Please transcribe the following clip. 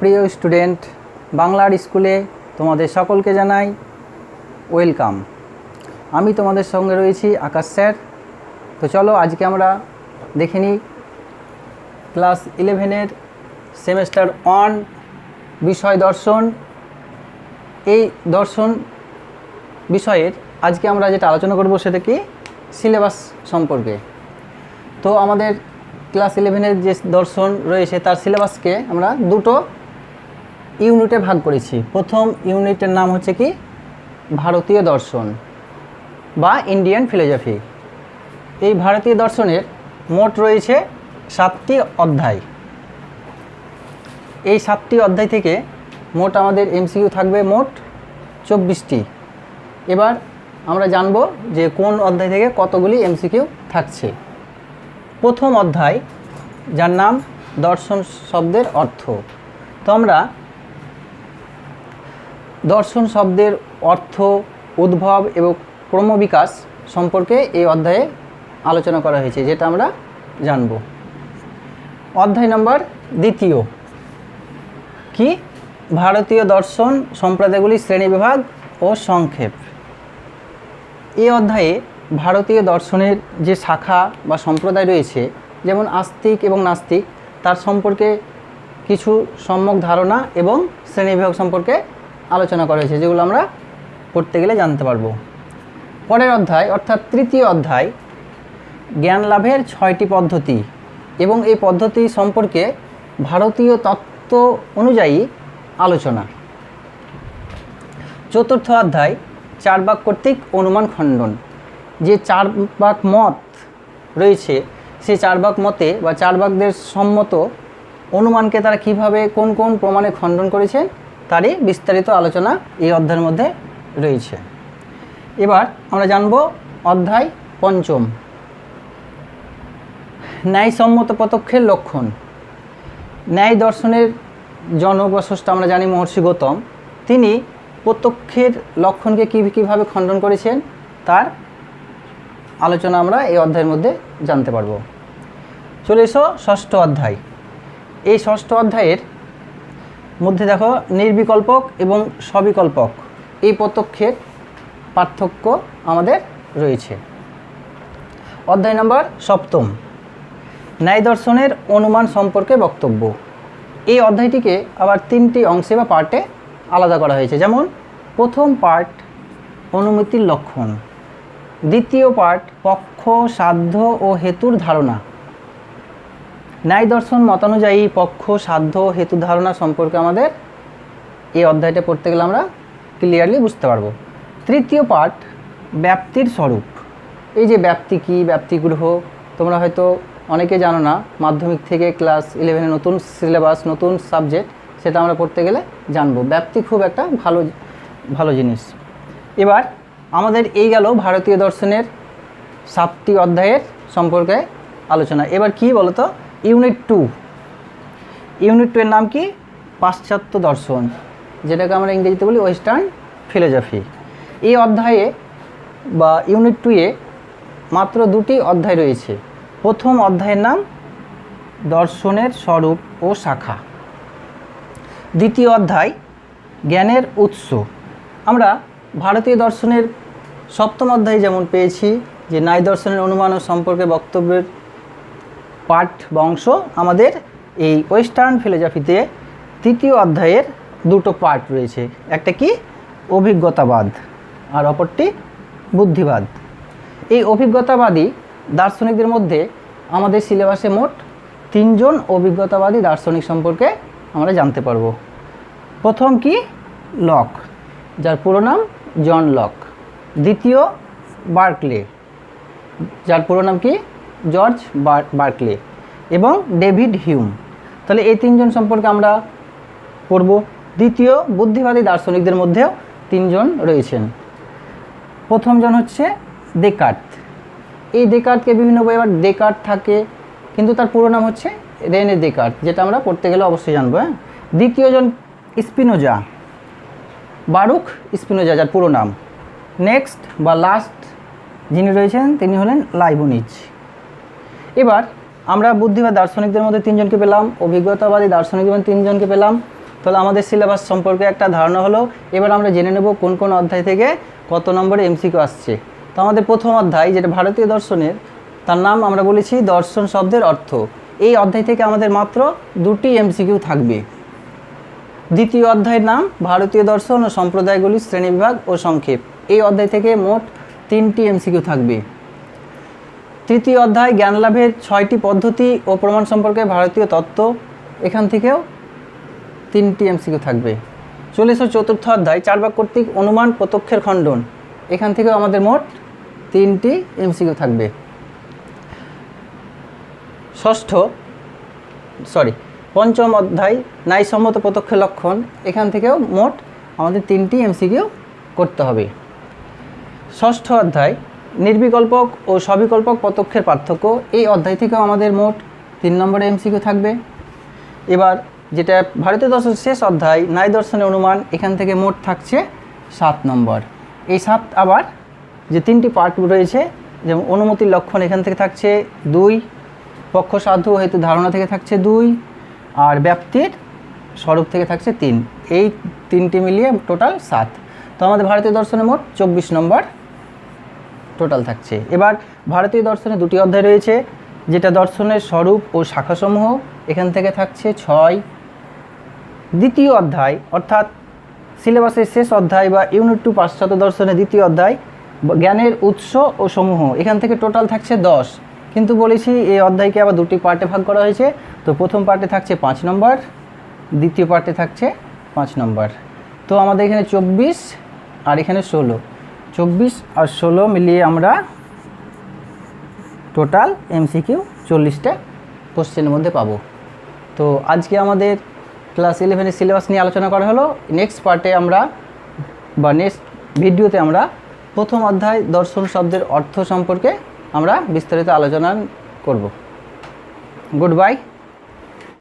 প্রিয় স্টুডেন্ট, বাংলার স্কুলে তোমাদের সকলকে জানাই ওয়েলকাম। আমি তোমাদের সঙ্গে রয়েছি আকাশ স্যার। তো চলো আজকে আমরা দেখে নিই ক্লাস ইলেভেনের সেমেস্টার ওয়ান বিষয় দর্শন। এই দর্শন বিষয়ের আজকে আমরা যেটা আলোচনা করব সেটা কি? সিলেবাস সম্পর্কে। তো আমাদের ক্লাস ইলেভেনের যে দর্শন রয়েছে তার সিলেবাসকে আমরা দুটো ইউনিটে ভাগ করেছি। প্রথম ইউনিটের নাম হচ্ছে কি? ভারতীয় দর্শন বা ইন্ডিয়ান ফিলোজফি এই ভারতীয় দর্শনের মোট রয়েছে সাতটি অধ্যায়। এই সাতটি অধ্যায় থেকে মোট আমাদের এমসিকিউ থাকবে মোট চব্বিশটি। এবার আমরা জানব যে কোন অধ্যায় থেকে কতগুলি এমসিকিউ থাকছে। প্রথম অধ্যায়, যার নাম দর্শন শব্দের অর্থ। তো আমরা দর্শন শব্দের অর্থ, উদ্ভব এবং ক্রমবিকাশ সম্পর্কে এই অধ্যায়ে আলোচনা করা হয়েছে, যেটা আমরা জানব। অধ্যায় নম্বর দ্বিতীয়। কি? ভারতীয় দর্শন সম্প্রদায়গুলি শ্রেণীবিভাগ ও সংক্ষেপ। এই অধ্যায়ে ভারতীয় দর্শনের যে শাখা বা সম্প্রদায় রয়েছে, যেমন আস্তিক এবং নাস্তিক, তার সম্পর্কে কিছু সম্যক ধারণা এবং শ্রেণীবিভাগ সম্পর্কে আলোচনা করা হয়েছে, যেগুলো আমরা পড়তে গেলে জানতে পারব। পরের অধ্যায়, অর্থাৎ তৃতীয় অধ্যায়, জ্ঞান লাভের ছয়টি পদ্ধতি এবং এই পদ্ধতি সম্পর্কে ভারতীয় তত্ত্ব অনুযায়ী আলোচনা। চতুর্থ অধ্যায় চার বাক কর্তৃক অনুমান খণ্ডন। যে চার বাক মত রয়েছে সেই চার বাক মতে বা চার বাকদের সম্মত অনুমানকে তারা কীভাবে, কোন কোন প্রমাণে খণ্ডন করেছেন তারই বিস্তারিত আলোচনা এই অধ্যায়ের মধ্যে রয়েছে। এবার আমরা জানব অধ্যায় পঞ্চম। ন্যায়সম্মত পদক্ষের লক্ষণ। ন্যায় দর্শনের জনক বা আমরা জানি মহর্ষি গৌতম। তিনি প্রত্যক্ষের লক্ষণকে কী, কীভাবে খণ্ডন করেছেন তার আলোচনা আমরা এই অধ্যায়ের মধ্যে জানতে পারব। চলে এসো ষষ্ঠ অধ্যায়। এই ষষ্ঠ অধ্যায়ের মধ্যে দেখো নির্বিকল্পক এবং সবিকল্পক। এই প্রত্যক্ষের পার্থক্য আমাদের রয়েছে। অধ্যায় নম্বর সপ্তম। ন্যায় দর্শনের অনুমান সম্পর্কে বক্তব্য। এই অধ্যায়টিকে আবার তিনটি অংশে বা পার্টে আলাদা করা হয়েছে। যেমন, প্রথম পার্ট, অনুমতির লক্ষণ। দ্বিতীয় পার্ট, পক্ষ, সাধ্য ও হেতুর ধারণা। ন্যায় দর্শন মতানুযায়ী পক্ষ, সাধ্য, হেতু, ধারণা সম্পর্কে আমাদের এই অধ্যায়টা পড়তে গেলে আমরা ক্লিয়ারলি বুঝতে পারব। তৃতীয় পার্ট ব্যাপ্তির স্বরূপ। এই যে ব্যাপ্তি কী ব্যাপ্তিগ্রহ তোমরা হয়তো অনেকে জানো না, মাধ্যমিক থেকে ক্লাস ইলেভেনে নতুন সিলেবাস নতুন সাবজেক্ট সেটা আমরা পড়তে গেলে জানব। ব্যাপ্তি খুব একটা ভালো ভালো জিনিস। এবার আমাদের এই গেল ভারতীয় দর্শনের সাতটি অধ্যায়ের সম্পর্কে আলোচনা। এবার কি বলতো? Unit two. ইউনিট টু এর নাম কি? পাশ্চাত্য দর্শন, যেটাকে আমরা ইংরেজিতে বলি ওয়েস্টার্ন ফিলোজফি এই অধ্যায়ে বা ইউনিট টুয়ে মাত্র দুটি অধ্যায় রয়েছে। প্রথম অধ্যায়ের নাম দর্শনের স্বরূপ ও শাখা। দ্বিতীয় অধ্যায় জ্ঞানের উৎস। আমরা ভারতীয় দর্শনের সপ্তম অধ্যায়ে যেমন পেয়েছি, যে ন্যায় দর্শনের অনুমান ও সম্পর্কে বক্তব্যের পাঠ বংশ আমাদের এই ওয়েস্টার্ন ফিলোজফিতে তৃতীয় অধ্যায়ের দুটো পার্ট রয়েছে। একটা কি? অভিজ্ঞতাবাদ আর অপরটি বুদ্ধিবাদ। এই অভিজ্ঞতাবাদী দার্শনিকদের মধ্যে আমাদের সিলেবাসে মোট তিনজন অভিজ্ঞতাবাদী দার্শনিক সম্পর্কে আমরা জানতে পারব। প্রথম কি? লক, যার পুরো নাম জন লক। দ্বিতীয় বার্কলে, যার পুরো নাম কি? জর্জ বার্কলে এবং ডেভিড হিউম। তাহলে এই তিনজন সম্পর্কে আমরা পড়ব। দ্বিতীয় বুদ্ধিবাদী দার্শনিকদের মধ্যেও তিনজন রয়েছেন। প্রথমজন হচ্ছে দেকার্ত এই দেকার্তকে বিভিন্ন বই আবার দেকার্ত থাকে, কিন্তু তার পুরো নাম হচ্ছে রেনে দেকার্ত যেটা আমরা পড়তে গেলে অবশ্যই জানব হ্যাঁ? দ্বিতীয়জন স্পিনোজা, বারুক স্পিনোজা, যার পুরো নাম। নেক্সট বা লাস্ট যিনি রয়েছেন, তিনি হলেন লাইবনিজ এবার আমরা বুদ্ধি বা দার্শনিকদের মধ্যে তিনজনকে পেলাম, অভিজ্ঞতাবাদী দার্শনিকদের মধ্যে তিনজনকে পেলাম। তাহলে আমাদের সিলেবাস সম্পর্কে একটা ধারণা হলো, এবার আমরা জেনে নেব কোন কোন অধ্যায় থেকে কত নম্বরে এমসিকিউ আসছে। তো আমাদের প্রথম অধ্যায়, যেটা ভারতীয় দর্শনের, তার নাম আমরা বলেছি দর্শন শব্দের অর্থ। এই অধ্যায় থেকে আমাদের মাত্র দুটি এমসিকিউ থাকবে। দ্বিতীয় অধ্যায়ের নাম ভারতীয় দর্শন ও সম্প্রদায়গুলির শ্রেণীবিভাগ ও সংক্ষেপ। এই অধ্যায় থেকে মোট তিনটি এমসিকিউ থাকবে। তৃতীয় অধ্যায় জ্ঞান লাভের ছয়টি পদ্ধতি ও প্রমাণ সম্পর্কে ভারতীয় তত্ত্ব। এখান থেকেও তিনটি এমসিকিউ থাকবে। চলে এসো চতুর্থ অধ্যায়, চার ভাগ কর্তৃক অনুমান প্রত্যক্ষের খণ্ডন। এখান থেকেও আমাদের মোট তিনটি এমসিকিউ থাকবে। ষষ্ঠ সরি পঞ্চম অধ্যায়, ন্যায়সম্মত প্রত্যক্ষের লক্ষণ। এখান থেকেও মোট আমাদের তিনটি এমসিকিউ করতে হবে। ষষ্ঠ অধ্যায় নির্বিকল্পক ও সবিকল্পক প্রত্যক্ষের পার্থক্য। এই অধ্যায় থেকেও আমাদের মোট তিন নম্বরে এমসিকিউ থাকবে। এবার যেটা ভারতীয় দর্শন শেষ অধ্যায়, ন্যায় দর্শনের অনুমান, এখান থেকে মোট থাকছে সাত নম্বর। এই সাত আবার যে তিনটি পার্ট রয়েছে, যেমন অনুমতির লক্ষণ এখান থেকে থাকছে দুই পক্ষ সাধু হেতু ধারণা থেকে থাকছে দুই, আর ব্যাপ্তির স্বরূপ থেকে থাকছে তিন। এই তিনটি মিলিয়ে টোটাল সাত। তো আমাদের ভারতীয় দর্শনে মোট চব্বিশ নম্বর টোটাল থাকছে। এবার ভারতীয় দর্শনে দুটি অধ্যায় রয়েছে, যেটা দর্শনের স্বরূপ ও শাখাসমূহ। এখান থেকে থাকছে ছয়। দ্বিতীয় অধ্যায়, অর্থাৎ সিলেবাসের শেষ অধ্যায় বা ইউনিট টু পাশ্চাত্য দর্শনের দ্বিতীয় অধ্যায়, জ্ঞানের উৎস ও সমূহ। এখান থেকে টোটাল থাকছে দশ। কিন্তু বলেছি, এই অধ্যায়কে আবার দুটি পার্টে ভাগ করা হয়েছে। তো প্রথম পার্টে থাকছে পাঁচ নম্বর, দ্বিতীয় পার্টে থাকছে পাঁচ নম্বর। তো আমাদের এখানে চব্বিশ, আর এখানে ষোলো। চব্বিশ আর ষোলো মিলিয়ে আমরা টোটাল এমসিকিউ চল্লিশটা কোশ্চেনের মধ্যে পাবো। তো আজকে আমাদের ক্লাস ইলেভেনের সিলেবাস নিয়ে আলোচনা করা হলো। নেক্সট পার্টে আমরা বা নেক্সট ভিডিওতে আমরা প্রথম অধ্যায় দর্শন শব্দের অর্থ সম্পর্কে আমরা বিস্তারিত আলোচনা করব। Good bye